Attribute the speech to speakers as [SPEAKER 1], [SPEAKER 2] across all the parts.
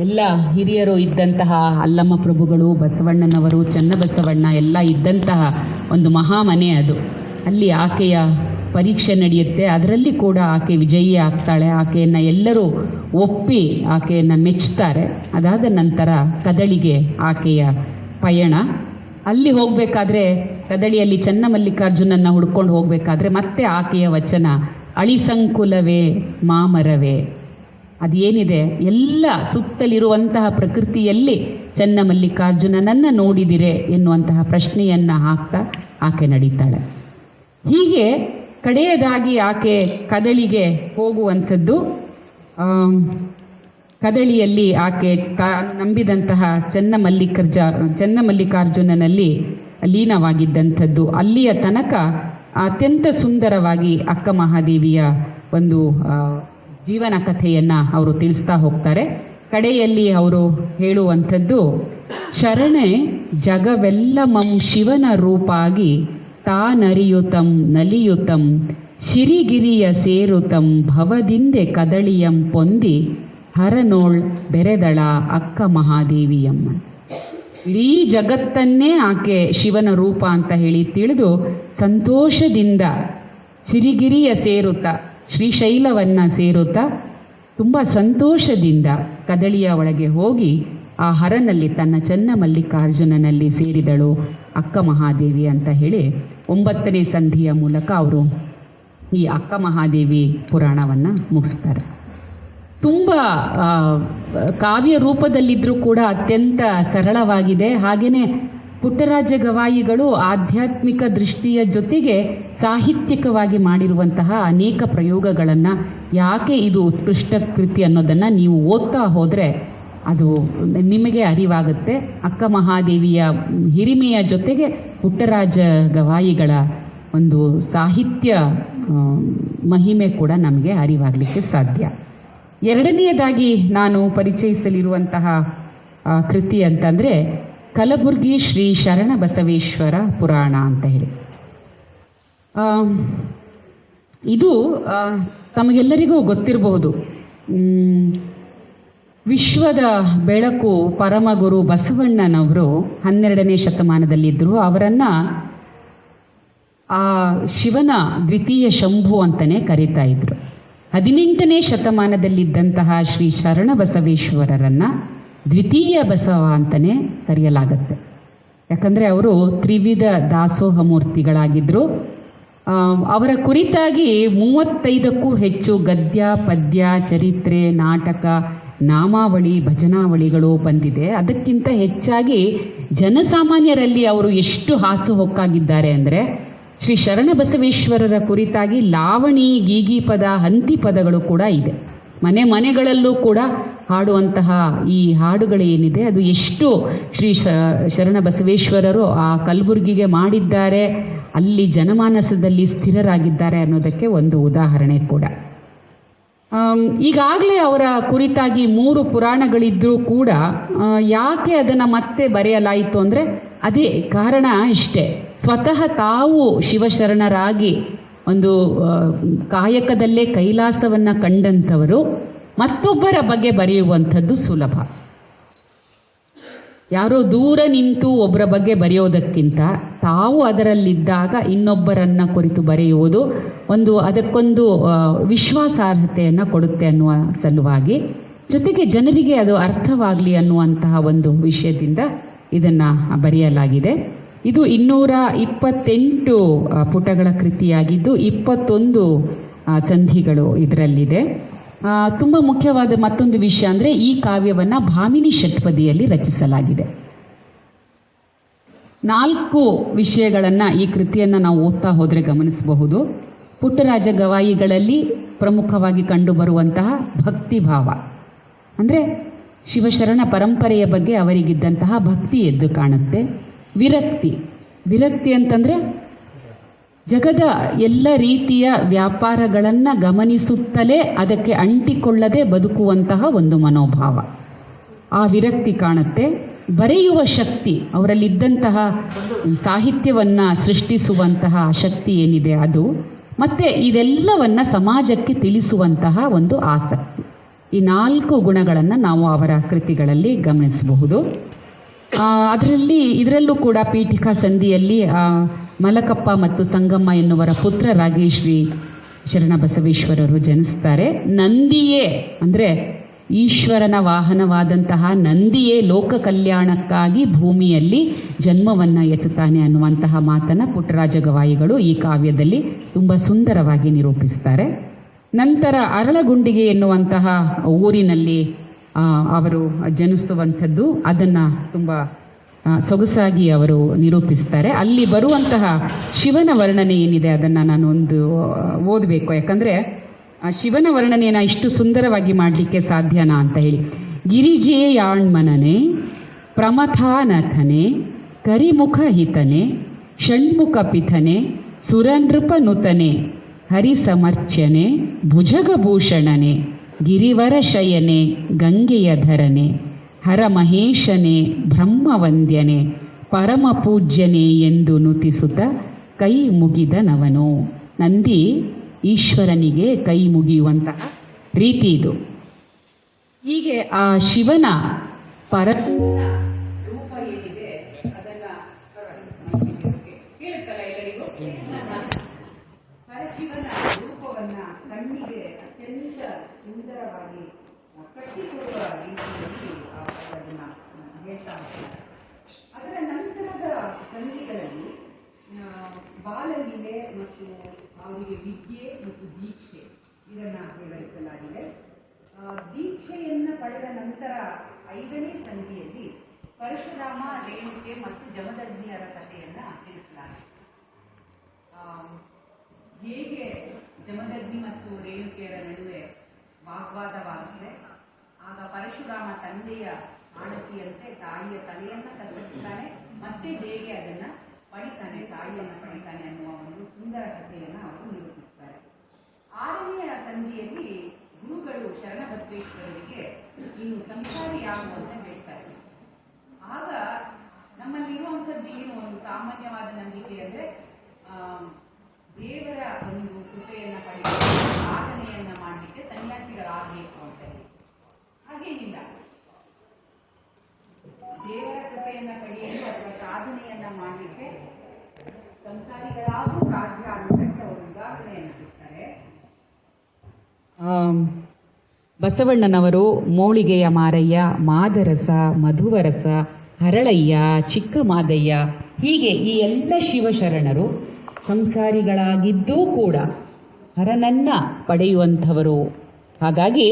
[SPEAKER 1] ಎಲ್ಲ ಹಿರಿಯರು ಇದ್ದಂತಹ ಅಲ್ಲಮ್ಮ ಪ್ರಭುಗಳು, ಬಸವಣ್ಣನವರು, ಚನ್ನಬಸವಣ್ಣ, ಎಲ್ಲ ಇದ್ದಂತಹ ಒಂದು ಮಹಾಮನೆ ಅದು. ಅಲ್ಲಿ ಆಕೆಯ ಪರೀಕ್ಷೆ ನಡೆಯುತ್ತೆ. ಅದರಲ್ಲಿ ಕೂಡ ಆಕೆ ವಿಜಯಿ ಆಗ್ತಾಳೆ. ಆಕೆಯನ್ನು ಎಲ್ಲರೂ ಒಪ್ಪಿ ಆಕೆಯನ್ನು ಮೆಚ್ಚುತ್ತಾರೆ ಅದಾದ ನಂತರ ಕದಳಿಗೆ ಆಕೆಯ ಪಯಣ. ಅಲ್ಲಿ ಹೋಗಬೇಕಾದ್ರೆ, ಕದಳಿಯಲ್ಲಿ ಚನ್ನಮಲ್ಲಿಕಾರ್ಜುನನ್ನು ಹುಡ್ಕೊಂಡು ಹೋಗಬೇಕಾದ್ರೆ ಮತ್ತೆ ಆಕೆಯ ವಚನ, ಅಳಿಸಂಕುಲವೇ ಮಾಮರವೇ. ಅದೇನಿದೆ? ಎಲ್ಲ ಸುತ್ತಲಿರುವಂತಹ ಪ್ರಕೃತಿಯಲ್ಲಿ ಚನ್ನಮಲ್ಲಿಕಾರ್ಜುನನನ್ನು ನೋಡಿದಿರೆ ಎನ್ನುವಂತಹ ಪ್ರಶ್ನೆಯನ್ನು ಹಾಕ್ತಾ ಆಕೆ ನಡೀತಾಳೆ. ಹೀಗೆ ಕಡೆಯದಾಗಿ ಆಕೆ ಕದಳಿಗೆ ಹೋಗುವಂಥದ್ದು ಕದಳಿಯಲ್ಲಿ ಆಕೆ ನಂಬಿದಂತಹ ಚನ್ನಮಲ್ಲಿಕರ್ಜ, ಚನ್ನಮಲ್ಲಿಕಾರ್ಜುನನಲ್ಲಿ ಲೀನವಾಗಿದ್ದಂಥದ್ದು. ಅಲ್ಲಿಯ ತನಕ ಅತ್ಯಂತ ಸುಂದರವಾಗಿ ಅಕ್ಕ ಮಹಾದೇವಿಯ ಒಂದು ಜೀವನ ಕಥೆಯನ್ನು ಅವರು ತಿಳಿಸ್ತಾ ಹೋಗ್ತಾರೆ. ಕಡೆಯಲ್ಲಿ ಅವರು ಹೇಳುವಂಥದ್ದು, ಶರಣೆ ಜಗವೆಲ್ಲ ಮಂ ಶಿವನ ರೂಪಾಗಿ ತಾನರಿಯುತಂ ನಲಿಯುತಂ ಶಿರಿಗಿರಿಯ ಸೇರುತಂ ಭವದಿಂದೆ ಕದಳಿಯಂ ಪೊಂದಿ ಹರನೋಳ್ ಬೆರೆದಳ ಅಕ್ಕ ಮಹಾದೇವಿಯಮ್ಮ ಇಡೀ ಜಗತ್ತನ್ನೇ ಆಕೆ ಶಿವನ ರೂಪ ಅಂತ ಹೇಳಿ ತಿಳಿದು ಸಂತೋಷದಿಂದ ಸಿರಿಗಿರಿಯ ಸೇರುತ್ತ ಶ್ರೀಶೈಲವನ್ನು ಸೇರುತ್ತಾ ತುಂಬ ಸಂತೋಷದಿಂದ ಕದಳಿಯ ಒಳಗೆ ಹೋಗಿ ಆ ಹರನಲ್ಲಿ ತನ್ನ ಚನ್ನಮಲ್ಲಿಕಾರ್ಜುನನಲ್ಲಿ ಸೇರಿದಳು ಅಕ್ಕ ಮಹಾದೇವಿ ಅಂತ ಹೇಳಿ ಒಂಬತ್ತನೇ ಸಂಧಿಯ ಮೂಲಕ ಅವರು ಈ ಅಕ್ಕ ಮಹಾದೇವಿ ಪುರಾಣವನ್ನು ಮುಗಿಸ್ತಾರೆ. ತುಂಬ ಕಾವ್ಯ ರೂಪದಲ್ಲಿದ್ದರೂ ಕೂಡ ಅತ್ಯಂತ ಸರಳವಾಗಿದೆ. ಹಾಗೆಯೇ ಪುಟ್ಟರಾಜ ಗವಾಯಿಗಳು ಆಧ್ಯಾತ್ಮಿಕ ದೃಷ್ಟಿಯ ಜೊತೆಗೆ ಸಾಹಿತ್ಯಿಕವಾಗಿ ಮಾಡಿರುವಂತಹ ಅನೇಕ ಪ್ರಯೋಗಗಳನ್ನು ಯಾಕೆ ಇದು ಉತ್ಕೃಷ್ಟ ಕೃತಿ ಅನ್ನೋದನ್ನು ನೀವು ಓದ್ತಾ ಹೋದರೆ ಅದು ನಿಮಗೆ ಅರಿವಾಗುತ್ತೆ. ಅಕ್ಕ ಮಹಾದೇವಿಯ ಹಿರಿಮೆಯ ಜೊತೆಗೆ ಪುಟ್ಟರಾಜ ಗವಾಯಿಗಳ ಒಂದು ಸಾಹಿತ್ಯ ಮಹಿಮೆ ಕೂಡ ನಮಗೆ ಅರಿವಾಗಲಿಕ್ಕೆ ಸಾಧ್ಯ. ಎರಡನೆಯದಾಗಿ ನಾನು ಪರಿಚಯಿಸಲಿರುವಂತಹ ಕೃತಿ ಅಂತಂದರೆ ಕಲಬುರ್ಗಿ ಶ್ರೀ ಶರಣ ಬಸವೇಶ್ವರ ಪುರಾಣ ಅಂತ ಹೇಳಿ. ಇದು ತಮಗೆಲ್ಲರಿಗೂ ಗೊತ್ತಿರಬಹುದು. ವಿಶ್ವದ ಬೆಳಕು ಪರಮಗುರು ಬಸವಣ್ಣನವರು ಹನ್ನೆರಡನೇ ಶತಮಾನದಲ್ಲಿದ್ದರು ಅವರನ್ನು, ಆ, ಶಿವನ ದ್ವಿತೀಯ ಶಂಭು ಅಂತಲೇ ಕರೀತಾ ಇದ್ರು. ಹದಿನೆಂಟನೇ ಶತಮಾನದಲ್ಲಿದ್ದಂತಹ ಶ್ರೀ ಶರಣ ಬಸವೇಶ್ವರರನ್ನು ದ್ವಿತೀಯ ಬಸವ ಅಂತಲೇ ಕರೆಯಲಾಗತ್ತೆ. ಯಾಕಂದರೆ ಅವರು ತ್ರಿವಿಧ ದಾಸೋಹ ಮೂರ್ತಿಗಳಾಗಿದ್ದರು ಅವರ ಕುರಿತಾಗಿ ಮೂವತ್ತೈದಕ್ಕೂ ಹೆಚ್ಚು ಗದ್ಯ, ಪದ್ಯ, ಚರಿತ್ರೆ, ನಾಟಕ, ನಾಮಾವಳಿ, ಭಜನಾವಳಿಗಳು ಬಂದಿದೆ. ಅದಕ್ಕಿಂತ ಹೆಚ್ಚಾಗಿ ಜನಸಾಮಾನ್ಯರಲ್ಲಿ ಅವರು ಎಷ್ಟು ಹಾಸುಹೊಕ್ಕಾಗಿದ್ದಾರೆ ಅಂದರೆ ಶ್ರೀ ಶರಣ ಬಸವೇಶ್ವರರ ಕುರಿತಾಗಿ ಲಾವಣಿ ಗೀಗಿ ಪದ ಹಂತಿ ಪದಗಳು ಕೂಡ ಇದೆ. ಮನೆ ಮನೆಗಳಲ್ಲೂ ಕೂಡ ಹಾಡುವಂತಹ ಈ ಹಾಡುಗಳೇನಿದೆ ಅದು ಎಷ್ಟು ಶ್ರೀ ಶರಣ ಬಸವೇಶ್ವರರು ಆ ಕಲಬುರ್ಗಿಗೆ ಮಾಡಿದ್ದಾರೆ, ಅಲ್ಲಿ ಜನಮಾನಸದಲ್ಲಿ ಸ್ಥಿರರಾಗಿದ್ದಾರೆ ಅನ್ನೋದಕ್ಕೆ ಒಂದು ಉದಾಹರಣೆ ಕೂಡ. ಈಗಾಗಲೇ ಅವರ ಕುರಿತಾಗಿ ಮೂರು ಪುರಾಣಗಳಿದ್ದರೂ ಕೂಡ ಯಾಕೆ ಅದನ್ನು ಮತ್ತೆ ಬರೆಯಲಾಯಿತು ಅಂದರೆ, ಅದೇ ಕಾರಣ ಇಷ್ಟೇ. ಸ್ವತಃ ತಾವು ಶಿವಶರಣರಾಗಿ ಒಂದು ಕಾಯಕದಲ್ಲೇ ಕೈಲಾಸವನ್ನು ಕಂಡಂಥವರು ಮತ್ತೊಬ್ಬರ ಬಗ್ಗೆ ಬರೆಯುವಂಥದ್ದು ಸುಲಭ. ಯಾರೋ ದೂರ ನಿಂತು ಒಬ್ಬರ ಬಗ್ಗೆ ಬರೆಯೋದಕ್ಕಿಂತ ತಾವು ಅದರಲ್ಲಿದ್ದಾಗ ಇನ್ನೊಬ್ಬರನ್ನ ಕುರಿತು ಬರೆಯುವುದು ಒಂದು ಅದಕ್ಕೊಂದು ವಿಶ್ವಾಸಾರ್ಹತೆಯನ್ನು ಕೊಡುತ್ತೆ ಅನ್ನುವ ಸಲುವಾಗಿ. ಜೊತೆಗೆ ಜನರಿಗೆ ಅದು ಅರ್ಥವಾಗಲಿ ಅನ್ನುವಂತಹ ಒಂದು ವಿಷಯದಿಂದ ಇದನ್ನು ಬರೆಯಲಾಗಿದೆ. ಇದು ಇನ್ನೂರ ಇಪ್ಪತ್ತೆಂಟು ಪುಟಗಳ ಕೃತಿಯಾಗಿದ್ದು ಇಪ್ಪತ್ತೊಂದು ಸಂಧಿಗಳು ಇದರಲ್ಲಿದೆ. ತುಂಬ ಮುಖ್ಯವಾದ ಮತ್ತೊಂದು ವಿಷಯ ಅಂದರೆ ಈ ಕಾವ್ಯವನ್ನು ಭಾಮಿನಿ ಷಟ್ಪದಿಯಲ್ಲಿ ರಚಿಸಲಾಗಿದೆ. ನಾಲ್ಕು ವಿಷಯಗಳನ್ನು ಈ ಕೃತಿಯನ್ನು ನಾವು ಓದ್ತಾ ಹೋದರೆ ಗಮನಿಸಬಹುದು. ಪುಟ್ಟರಾಜ ಗವಾಯಿಗಳಲ್ಲಿ ಪ್ರಮುಖವಾಗಿ ಕಂಡುಬರುವಂತಹ ಭಕ್ತಿಭಾವ ಅಂದರೆ ಶಿವಶರಣ ಪರಂಪರೆಯ ಬಗ್ಗೆ ಅವರಿಗಿದ್ದಂತಹ ಭಕ್ತಿ ಎದ್ದು ಕಾಣುತ್ತೆ. ವಿರಕ್ತಿ. ವಿರಕ್ತಿ ಅಂತಂದರೆ ಜಗದ ಎಲ್ಲ ರೀತಿಯ ವ್ಯಾಪಾರಗಳನ್ನು ಗಮನಿಸುತ್ತಲೇ ಅದಕ್ಕೆ ಅಂಟಿಕೊಳ್ಳದೆ ಬದುಕುವಂತಹ ಒಂದು ಮನೋಭಾವ. ಆ ವಿರಕ್ತಿ ಕಾಣುತ್ತೆ. ಬರೆಯುವ ಶಕ್ತಿ, ಅವರಲ್ಲಿದ್ದಂತಹ ಸಾಹಿತ್ಯವನ್ನು ಸೃಷ್ಟಿಸುವಂತಹ ಶಕ್ತಿ ಏನಿದೆ ಅದು, ಮತ್ತು ಇದೆಲ್ಲವನ್ನು ಸಮಾಜಕ್ಕೆ ತಿಳಿಸುವಂತಹ ಒಂದು ಆಸಕ್ತಿ. ಈ ನಾಲ್ಕು ಗುಣಗಳನ್ನು ನಾವು ಅವರ ಕೃತಿಗಳಲ್ಲಿ ಗಮನಿಸಬಹುದು. ಅದರಲ್ಲಿ ಇದರಲ್ಲೂ ಕೂಡ ಪೀಠಿಕಾ ಸಂಧಿಯಲ್ಲಿ ಮಲಕಪ್ಪ ಮತ್ತು ಸಂಗಮ್ಮ ಎನ್ನುವರ ಪುತ್ರರಾಗಿ ಶ್ರೀ ಬಸವೇಶ್ವರರು ಜನಿಸ್ತಾರೆ. ನಂದಿಯೇ, ಅಂದರೆ ಈಶ್ವರನ ವಾಹನವಾದಂತಹ ನಂದಿಯೇ ಲೋಕ ಕಲ್ಯಾಣಕ್ಕಾಗಿ ಭೂಮಿಯಲ್ಲಿ ಜನ್ಮವನ್ನು ಎತ್ತುತ್ತಾನೆ ಅನ್ನುವಂತಹ ಮಾತನ್ನು ಪುಟ್ಟರಾಜ ಗವಾಯಿಗಳು ಈ ಕಾವ್ಯದಲ್ಲಿ ತುಂಬ ಸುಂದರವಾಗಿ ನಿರೂಪಿಸ್ತಾರೆ. ನಂತರ ಅರಳಗುಂಡಿಗೆ ಎನ್ನುವಂತಹ ಊರಿನಲ್ಲಿ ಅವರು ಜನಿಸುವಂಥದ್ದು ಅದನ್ನು ತುಂಬ ಸೊಗಸಾಗಿ ಅವರು ನಿರೂಪಿಸ್ತಾರೆ. ಅಲ್ಲಿ ಬರುವಂತಹ ಶಿವನ ವರ್ಣನೆ ಏನಿದೆ ಅದನ್ನು ನಾನು ಒಂದು ಓದಬೇಕು. ಯಾಕಂದರೆ, ಆ, ಶಿವನ ವರ್ಣನೆಯನ್ನು ಇಷ್ಟು ಸುಂದರವಾಗಿ ಮಾಡಲಿಕ್ಕೆ ಸಾಧ್ಯನಾ ಅಂತ ಹೇಳಿ. ಗಿರಿಜೇಯಾಣ್ಮನನೆ ಪ್ರಮಥಾನಥನೆ ಕರಿಮುಖ ಹಿತನೆ ಷಣ್ಮುಖ ಪಿಥನೆ ಸುರನೃಪ ನುತನೆ ಹರಿಸಮರ್ಚನೆ, ಭುಜಗಭೂಷಣನೆ ಗಿರಿವರ ಶಯನೆ ಗಂಗೆಯ ಧರನೆ ಹರಮಹೇಶನೆ ಬ್ರಹ್ಮವಂದ್ಯನೆ, ಪರಮ ಪೂಜ್ಯನೆ ಎಂದು ನುತಿಸುತ್ತ ಕೈ ಮುಗಿದ ನವನು. ನಂದಿ ಈಶ್ವರನಿಗೆ ಕೈ ಮುಗಿಯುವಂತಹ ರೀತಿ ಇದು. ಹೀಗೆ ಆ ಶಿವನ ಪರ ರೂಪ ಏನಿದೆ ರೂಪವನ್ನ ಕಣ್ಣಿಗೆ ಅತ್ಯಂತ ಸುಂದರವಾಗಿ ಕಟ್ಟಿಕೊಡುವ ರೀತಿಯಲ್ಲಿ ಅದನ್ನು ಹೇಳ್ತಾ ಹೋಗ್ತಾರೆ ಅದರ ನಂತರದ ಸಂಧಿಗಳಲ್ಲಿ ಬಾಲಲೀಲೆ ಮತ್ತು ಅವರಿಗೆ ವಿದ್ಯೆ ಮತ್ತು ದೀಕ್ಷೆ ಇದನ್ನು ವಿವರಿಸಲಾಗಿದೆ. ದೀಕ್ಷೆಯನ್ನು ಪಡೆದ ನಂತರ ಐದನೇ ಸಂಧಿಯಲ್ಲಿ ಪರಶುರಾಮ, ರೇಣುಕೆ ಮತ್ತು ಜಮದಗ್ನಿಯರ ಕಥೆಯನ್ನು ತಿಳಿಸಲಾಗಿದೆ. ಹೇಗೆ ಜಮದಗ್ನಿ ಮತ್ತು ರೇಣುಕೆಯರ ನಡುವೆ ವಾಗ್ವಾದವಾಗುತ್ತೆ ಆಗ ಪರಶುರಾಮ ತಂದೆಯ ಆಣತಿಯಂತೆ ತಾಯಿಯ ತಲೆಯನ್ನ ಕತ್ತರಿಸ್ತಾನೆ ಮತ್ತೆ ಹೇಗೆ ಅದನ್ನ ಪಡಿತಾನೆ, ತಾಯಿಯನ್ನ ಪಡಿತಾನೆ ಅನ್ನುವ ಒಂದು ಸುಂದರ ಕಥೆಯನ್ನ ಅವರು ನಿರೂಪಿಸ್ತಾರೆ. ಆರನೆಯ ಸಂಧಿಯಲ್ಲಿ ಗುರುಗಳು ಶರಣಬಸವೇಶ್ವರರಿಗೆ ಇನ್ನು ಸಂಸಾರಿಯಾಗುವಂತೆ ಹೇಳ್ತಾರೆ. ಆಗ ನಮ್ಮಲ್ಲಿರುವಂಥದ್ದು ಏನು? ಒಂದು ಸಾಮಾನ್ಯವಾದ ನಂಬಿಕೆ ಅಂದ್ರೆ ದೇವರ ಒಂದು ಕೃಪೆಯನ್ನ ಪಡೆಯಲು ಸಾಧನೆಯನ್ನ ಮಾಡಲಿಕ್ಕೆ ಸನ್ಯಾಸಿಗಳಾಗಬೇಕು ಅಂತ ಹಾಗೇನಿಲ್ಲ ದೇವರ ಕೃಪೆಯನ್ನ ಪಡೆಯಲು ಅಥವಾ ಸಾಧನೆಯನ್ನ ಮಾಡಲಿಕ್ಕೆ ಸಂಸಾರಿಗಳಾಗೂ ಸಾಧ್ಯ ಅನ್ನೋದಕ್ಕೆ ಅವರು ಉದಾಹರಣೆಯನ್ನು ಕೊಡ್ತಾರೆ. ಬಸವಣ್ಣನವರು ಮೋಳಿಗೆಯ ಮಾರಯ್ಯ, ಮಾದರಸ, ಮಧುವರಸ, ಹರಳಯ್ಯ ಚಿಕ್ಕ ಮಾದಯ್ಯ ಹೀಗೆ ಈ ಎಲ್ಲ ಶಿವಶರಣರು ಸಂಸಾರಿಗಳಾಗಿದ್ದೂ ಕೂಡ ಹರನನ್ನ ಪಡೆಯುವಂಥವರು. ಹಾಗಾಗಿ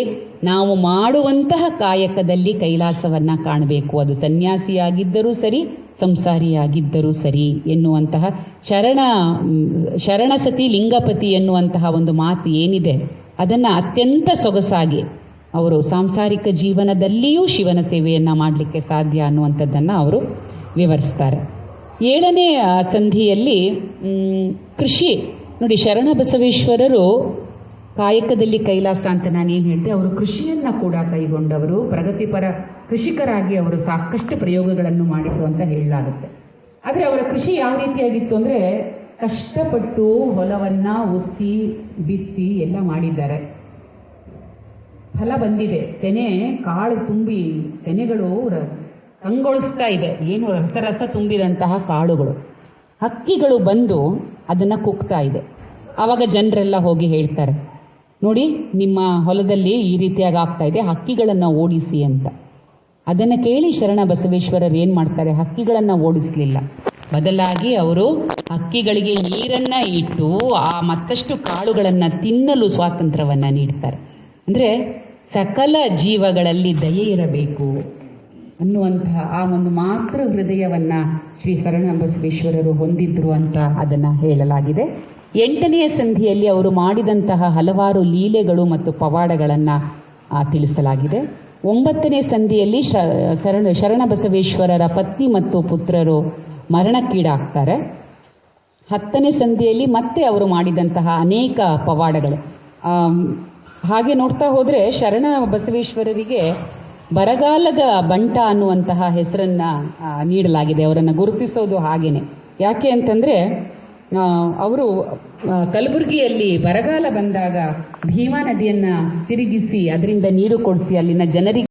[SPEAKER 1] ನಾವು ಮಾಡುವಂತಹ ಕಾಯಕದಲ್ಲಿ ಕೈಲಾಸವನ್ನ ಕಾಣಬೇಕು. ಅದು ಸನ್ಯಾಸಿಯಾಗಿದ್ದರೂ ಸರಿ, ಸಂಸಾರಿಯಾಗಿದ್ದರೂ ಸರಿ ಎನ್ನುವಂತಹ ಶರಣ ಶರಣಸತಿ ಲಿಂಗಪತಿ ಎನ್ನುವಂತಹ ಒಂದು ಮಾತು ಏನಿದೆ, ಅದನ್ನು ಅತ್ಯಂತ ಸೊಗಸಾಗಿ ಅವರು ಸಾಂಸಾರಿಕ ಜೀವನದಲ್ಲಿಯೂ ಶಿವನ ಸೇವೆಯನ್ನು ಮಾಡಲಿಕ್ಕೆ ಸಾಧ್ಯ ಅನ್ನುವಂಥದ್ದನ್ನು ಅವರು ವಿವರಿಸ್ತಾರೆ. ಏಳನೇ ಸಂಧಿಯಲ್ಲಿ ಕೃಷಿ. ನೋಡಿ, ಶರಣ ಬಸವೇಶ್ವರರು ಕಾಯಕದಲ್ಲಿ ಕೈಲಾಸ ಅಂತ ನಾನೇನು ಹೇಳಿದೆ, ಅವರು ಕೃಷಿಯನ್ನು ಕೂಡ ಕೈಗೊಂಡವರು, ಪ್ರಗತಿಪರ ಕೃಷಿಕರಾಗಿ ಅವರು ಸಾಕಷ್ಟು ಪ್ರಯೋಗಗಳನ್ನು ಮಾಡಿದ್ರು ಅಂತ ಹೇಳಲಾಗುತ್ತೆ. ಆದರೆ ಅವರ ಕೃಷಿ ಯಾವ ರೀತಿಯಾಗಿತ್ತು ಅಂದರೆ, ಕಷ್ಟಪಟ್ಟು ಹೊಲವನ್ನು ಉತ್ತಿ ಬಿತ್ತಿ ಎಲ್ಲ ಮಾಡಿದ್ದಾರೆ. ಫಲ ಬಂದಿದೆ. ತೆನೆ, ಕಾಳು ತುಂಬಿ, ತೆನೆಗಳು ಕಂಗೊಳಿಸ್ತಾ ಇದೆ. ಏನು ರಸ ರಸ ತುಂಬಿದಂತಹ ಕಾಳುಗಳು. ಹಕ್ಕಿಗಳು ಬಂದು ಅದನ್ನು ಕುಗ್ತಾ ಇದೆ. ಆವಾಗ ಜನರೆಲ್ಲ ಹೋಗಿ ಹೇಳ್ತಾರೆ ನೋಡಿ, ನಿಮ್ಮ ಹೊಲದಲ್ಲಿ ಈ ರೀತಿಯಾಗಿ ಆಗ್ತಾ ಇದೆ, ಹಕ್ಕಿಗಳನ್ನು ಓಡಿಸಿ ಅಂತ. ಅದನ್ನು ಕೇಳಿ ಶರಣ ಬಸವೇಶ್ವರರು ಏನು ಮಾಡ್ತಾರೆ? ಹಕ್ಕಿಗಳನ್ನು ಓಡಿಸ್ಲಿಲ್ಲ. ಬದಲಾಗಿ ಅವರು ಹಕ್ಕಿಗಳಿಗೆ ನೀರನ್ನ ಇಟ್ಟು ಆ ಮತ್ತಷ್ಟು ಕಾಳುಗಳನ್ನು ತಿನ್ನಲು ಸ್ವಾತಂತ್ರ್ಯವನ್ನು ನೀಡ್ತಾರೆ. ಅಂದರೆ ಸಕಲ ಜೀವಗಳಲ್ಲಿ ದಯೆ ಇರಬೇಕು ಅನ್ನುವಂತಹ ಆ ಒಂದು ಮಾತೃ ಹೃದಯವನ್ನು ಶ್ರೀ ಶರಣ ಬಸವೇಶ್ವರರು ಹೊಂದಿದ್ರು ಅಂತ ಅದನ್ನು ಹೇಳಲಾಗಿದೆ. ಎಂಟನೆಯ ಸಂಧಿಯಲ್ಲಿ ಅವರು ಮಾಡಿದಂತಹ ಹಲವಾರು ಲೀಲೆಗಳು ಮತ್ತು ಪವಾಡಗಳನ್ನು ತಿಳಿಸಲಾಗಿದೆ. ಒಂಬತ್ತನೇ ಸಂಧಿಯಲ್ಲಿ ಶ, ಶರಣ ಬಸವೇಶ್ವರರ ಪತ್ನಿ ಮತ್ತು ಪುತ್ರರು ಮರಣಕ್ಕೀಡಾಗ್ತಾರೆ. ಹತ್ತನೇ ಸಂಧಿಯಲ್ಲಿ ಮತ್ತೆ ಅವರು ಮಾಡಿದಂತಹ ಅನೇಕ ಪವಾಡಗಳು. ಹಾಗೆ ನೋಡ್ತಾ ಹೋದರೆ ಶರಣ ಬಸವೇಶ್ವರರಿಗೆ ಬರಗಾಲದ ಬಂಟ ಅನ್ನುವಂತಹ ಹೆಸರನ್ನು ನೀಡಲಾಗಿದೆ. ಅವರನ್ನು ಗುರುತಿಸೋದು ಹಾಗೇನೆ. ಯಾಕೆ ಅಂತಂದರೆ ಅವರು ಕಲಬುರಗಿಯಲ್ಲಿ ಬರಗಾಲ ಬಂದಾಗ ಭೀಮಾ ನದಿಯನ್ನು ತಿರುಗಿಸಿ ಅದರಿಂದ ನೀರು ಕೊಡಿಸಿ ಅಲ್ಲಿನ ಜನರಿಗೆ